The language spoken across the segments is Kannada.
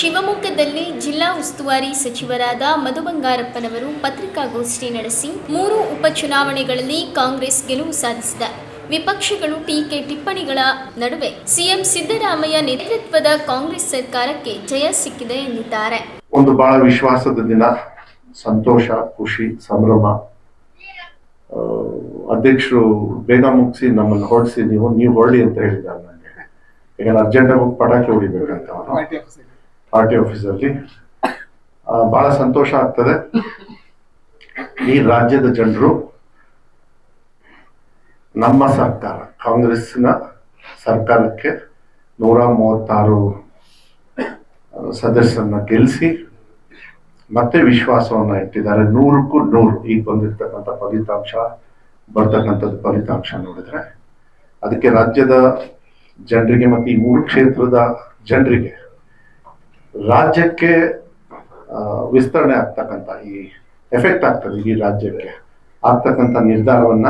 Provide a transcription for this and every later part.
ಶಿವಮೊಗ್ಗದಲ್ಲಿ ಜಿಲ್ಲಾ ಉಸ್ತುವಾರಿ ಸಚಿವರಾದ ಮಧು ಬಂಗಾರಪ್ಪನವರು ಪತ್ರಿಕಾಗೋಷ್ಠಿ ನಡೆಸಿ ಮೂರು ಉಪಚುನಾವಣೆಗಳಲ್ಲಿ ಕಾಂಗ್ರೆಸ್ ಗೆಲುವು ಸಾಧಿಸಿದೆ. ವಿಪಕ್ಷಗಳು ಟೀಕೆ ಟಿಪ್ಪಣಿಗಳ ನಡುವೆ ಸಿಎಂ ಸಿದ್ದರಾಮಯ್ಯ ನೇತೃತ್ವದ ಕಾಂಗ್ರೆಸ್ ಸರ್ಕಾರಕ್ಕೆ ಜಯ ಸಿಕ್ಕಿದೆ ಎಂದಿದ್ದಾರೆ. ಒಂದು ಬಹಳ ವಿಶ್ವಾಸದ ದಿನ. ಸಂತೋಷ, ಖುಷಿ, ಸಂಭ್ರಮ. ಅಧ್ಯಕ್ಷರು ಬೇಗ ಮುಗಿಸಿ ನಮ್ಮನ್ನು ಹೊರಡಿಸಿ ನೀವು ನೀವು ಹೊರಡಿ ಅಂತ ಹೇಳಿದ್ದಾರೆ ನನಗೆ. ಈಗ ಹೋಗಿ ಪಟಾಕಿ ಹೊಡಿಬೇಕಂತ ಅವನು ಪಾರ್ಟಿ ಆಫೀಸಲ್ಲಿ ಬಹಳ ಸಂತೋಷ ಆಗ್ತದೆ. ಈ ರಾಜ್ಯದ ಜನರು ನಮ್ಮ ಸರ್ಕಾರ ಕಾಂಗ್ರೆಸ್ನ ಸರ್ಕಾರಕ್ಕೆ ನೂರ ಮೂವತ್ತಾರು ಸದಸ್ಯರನ್ನ ಗೆಲ್ಲಿಸಿ ಮತ್ತೆ ವಿಶ್ವಾಸವನ್ನ ಇಟ್ಟಿದ್ದಾರೆ. ನೂರಕ್ಕೂ ನೂರು, ಈಗ ಬಂದಿರತಕ್ಕಂಥ ಫಲಿತಾಂಶ, ಬರ್ತಕ್ಕಂಥದ್ದು ಫಲಿತಾಂಶ ನೋಡಿದ್ರೆ, ಅದಕ್ಕೆ ರಾಜ್ಯದ ಜನರಿಗೆ ಮತ್ತೆ ಈ ಮೂರು ಕ್ಷೇತ್ರದ ಜನರಿಗೆ ರಾಜ್ಯಕ್ಕೆ ವಿಸ್ತರಣೆ ಆಗ್ತಕ್ಕಂಥ ಈ ಎಫೆಕ್ಟ್ ಆಗ್ತದೆ ಈ ರಾಜ್ಯಕ್ಕೆ. ಆಗ್ತಕ್ಕಂಥ ನಿರ್ಧಾರವನ್ನ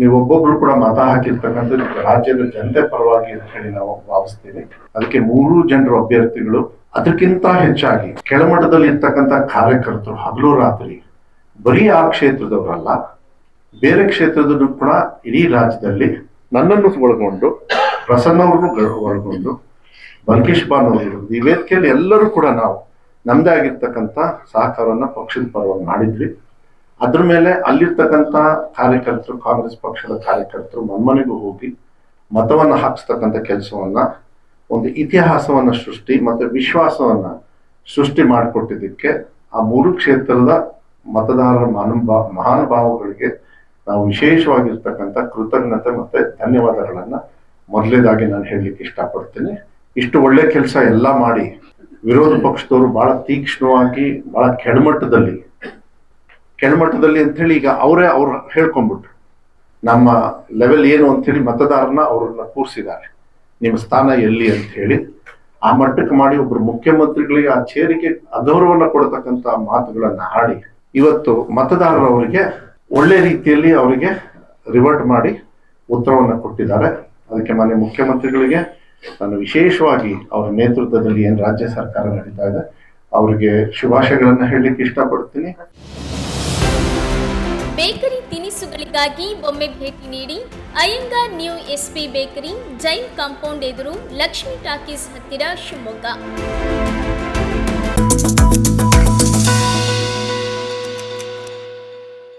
ನೀವು ಒಬ್ಬೊಬ್ರು ಕೂಡ ಮತ ಹಾಕಿರ್ತಕ್ಕಂಥ ರಾಜ್ಯದ ಜನತೆ ಪರವಾಗಿ ಅಂತ ಹೇಳಿ ನಾವು ಭಾವಿಸ್ತೀವಿ. ಅದಕ್ಕೆ ಮೂರು ಜನರು ಅಭ್ಯರ್ಥಿಗಳು, ಅದಕ್ಕಿಂತ ಹೆಚ್ಚಾಗಿ ಕೆಳಮಟ್ಟದಲ್ಲಿ ಇರ್ತಕ್ಕಂಥ ಕಾರ್ಯಕರ್ತರು ಹಗಲು ರಾತ್ರಿ, ಬರೀ ಆ ಕ್ಷೇತ್ರದವರಲ್ಲ, ಬೇರೆ ಕ್ಷೇತ್ರದಲ್ಲೂ ಕೂಡ ಇಡೀ ರಾಜ್ಯದಲ್ಲಿ ನನ್ನನ್ನು ಒಳಗೊಂಡು, ಪ್ರಸನ್ನವ್ರನ್ನು ಒಳಗೊಂಡು ಬಂಕೇಶ್ ಬಾನ್ ಈ ವೇದಿಕೆಯಲ್ಲಿ ಎಲ್ಲರೂ ಕೂಡ ನಾವು ನಮ್ಮದೇ ಆಗಿರ್ತಕ್ಕಂಥ ಸಹಕಾರವನ್ನು ಪಕ್ಷದ ಪರವಾಗಿ ಮಾಡಿದ್ವಿ. ಅದ್ರ ಮೇಲೆ ಅಲ್ಲಿರ್ತಕ್ಕಂಥ ಕಾರ್ಯಕರ್ತರು, ಕಾಂಗ್ರೆಸ್ ಪಕ್ಷದ ಕಾರ್ಯಕರ್ತರು ಮನ್ಮನೆಗೂ ಹೋಗಿ ಮತವನ್ನ ಹಾಕಿಸ್ತಕ್ಕಂಥ ಕೆಲಸವನ್ನ, ಒಂದು ಇತಿಹಾಸವನ್ನ ಸೃಷ್ಟಿ ಮತ್ತೆ ವಿಶ್ವಾಸವನ್ನ ಸೃಷ್ಟಿ ಮಾಡಿಕೊಟ್ಟಿದ್ದಕ್ಕೆ ಆ ಮೂರು ಕ್ಷೇತ್ರದ ಮತದಾರರ ಮಹಾನುಭಾ ಮಹಾನುಭಾವಗಳಿಗೆ ನಾವು ವಿಶೇಷವಾಗಿರ್ತಕ್ಕಂಥ ಕೃತಜ್ಞತೆ ಮತ್ತೆ ಧನ್ಯವಾದಗಳನ್ನು ಮೊದಲೇದಾಗಿ ನಾನು ಹೇಳಲಿಕ್ಕೆ ಇಷ್ಟಪಡ್ತೀನಿ. ಇಷ್ಟು ಒಳ್ಳೆ ಕೆಲಸ ಎಲ್ಲ ಮಾಡಿ ವಿರೋಧ ಪಕ್ಷದವರು ಬಹಳ ತೀಕ್ಷ್ಣವಾಗಿ, ಬಹಳ ಕೆಳಮಟ್ಟದಲ್ಲಿ ಕೆಳಮಟ್ಟದಲ್ಲಿ ಅಂತ ಹೇಳಿ ಈಗ ಅವರೇ ಅವ್ರು ಹೇಳ್ಕೊಂಡ್ಬಿಟ್ರು. ನಮ್ಮ ಲೆವೆಲ್ ಏನು ಅಂತ ಹೇಳಿ ಮತದಾರನ ಅವ್ರನ್ನ ಕೂರಿಸಿದ್ದಾರೆ. ನಿಮ್ಮ ಸ್ಥಾನ ಎಲ್ಲಿ ಅಂತ ಹೇಳಿ ಆ ಮಟ್ಟಕ್ಕೆ ಮಾಡಿ ಒಬ್ರು ಮುಖ್ಯಮಂತ್ರಿಗಳಿಗೆ ಆ ಚೇರಿಗೆ ಅಗೌರವನ್ನ ಕೊಡತಕ್ಕಂತ ಮಾತುಗಳನ್ನ ಆಡಿ ಇವತ್ತು ಮತದಾರರವರಿಗೆ ಒಳ್ಳೆ ರೀತಿಯಲ್ಲಿ ಅವರಿಗೆ ರಿವರ್ಟ್ ಮಾಡಿ ಉತ್ತರವನ್ನ ಕೊಟ್ಟಿದ್ದಾರೆ. ಅದಕ್ಕೆ ಮಾನ್ಯ ಮುಖ್ಯಮಂತ್ರಿಗಳಿಗೆ ನಾನು ವಿಶೇಷವಾಗಿ ಅವರ ನೇತೃತ್ವದಲ್ಲಿ ಏನು ರಾಜ್ಯ ಸರ್ಕಾರ ನಡೀತಾ ಇದೆ, ಅವರಿಗೆ ಶುಭಾಶಯಗಳನ್ನ ಹೇಳಲಿಕ್ಕೆ ಇಷ್ಟಪಡ್ತೀನಿ. ಬೇಕರಿ ತಿನಿಸುಗಳಿಗಾಗಿ ಒಮ್ಮೆ ಭೇಟಿ ನೀಡಿ, Iyengar new SP bakery, Jain compound ಎದುರು ಲಕ್ಷ್ಮಿ ಟಾಕೀಸ್ ಹತ್ತಿರ ಶಿವಮೊಗ್ಗ.